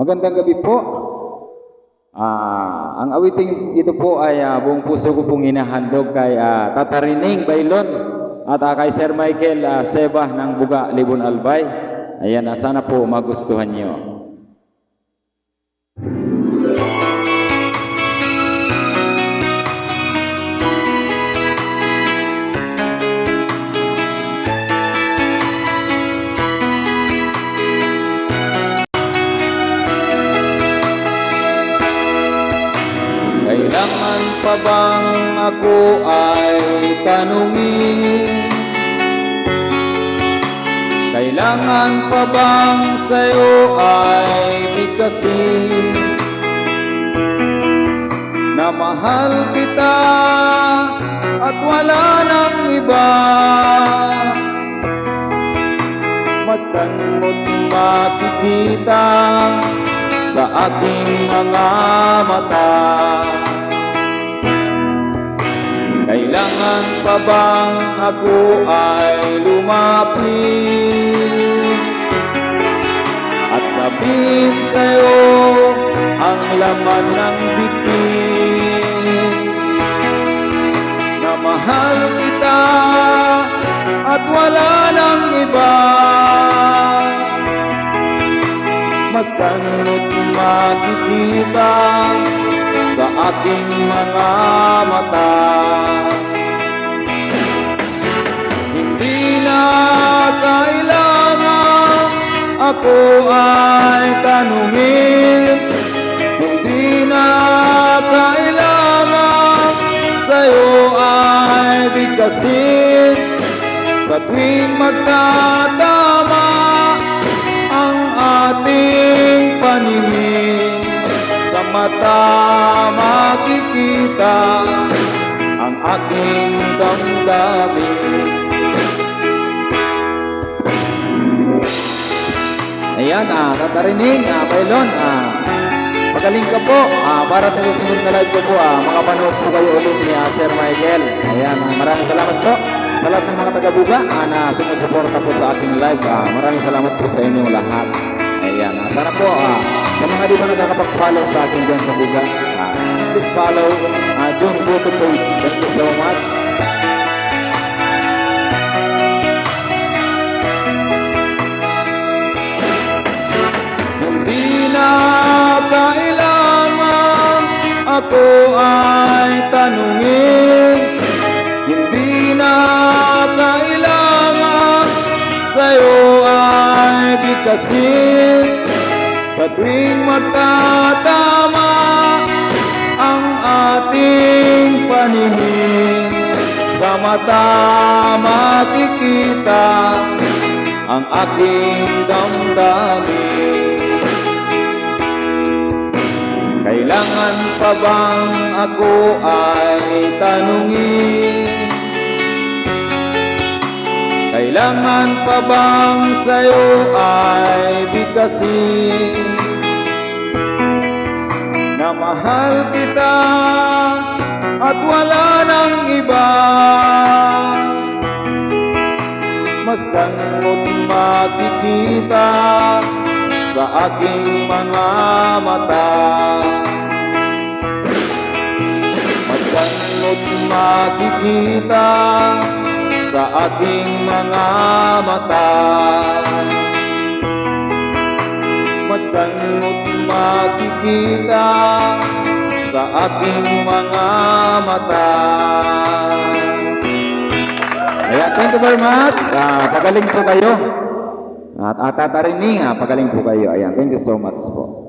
magandang gabi po. Ah, ang awiting ito po ay ah, buong puso ko pong hinahandog kay ah, Tatarining Bailon at ah, kay Sir Michael ah, Seba ng Buga Libon Albay. Ayan, ah, sana po magustuhan niyo. Pa bang ako ay tanungin? Kailangan pa bang sa'yo ay bigkasin? Na mahal kita at wala nang iba Mastan mo't makikita sa aking mga mata Kailangan pa bang ako ay lumapit? At sabihin sa'yo ang laman ng bibig Na mahal kita at wala nang iba. Mastan mo't makikita sa aking mga mata ako ay tanungin. Hindi na kailangan sa'yo ay bigkasin. Sa tuwing magtatama ang ating paningin Sa mata makikita ang aking damdamin Ayan, ah, tatarinig, ah, Pailon, ah, Pagaling ka po, ah, para sa susunod na live ko po, ah, makapanood po kayo ulit ni ah, Sir Michael. Ayan, ah, maraming salamat po sa lahat ng mga taga-buga ah, na sumusuporta po sa aking live. Ah, maraming salamat po sa inyong lahat. Ayan, ah, sana po, ah, sa mga di ba nakakapag-follow sa akin dyan sa buga, ah, please follow ah, John Boto page. Thank you so much. Ako ay tanungin. Hindi na kailangan sa'yo ay bigkasin Sa tuwing magtatama ang ating paningin Sa mata makikita ang aking damdamin Kailangan pa bang ako ay tanungin? Kailangan pa bang sa'yo ay bigkasin? Na mahal kita at wala nang iba Mastan mo't makikita sa aking mga mata Mastan mo't makikita sa aking mga mata Mastan mo't makikita sa aking mga mata Ayan, thank you very much. Ah, pagaling po kayo. At at tatarinig, ah, pagaling po kayo. Ayan, thank you so much po.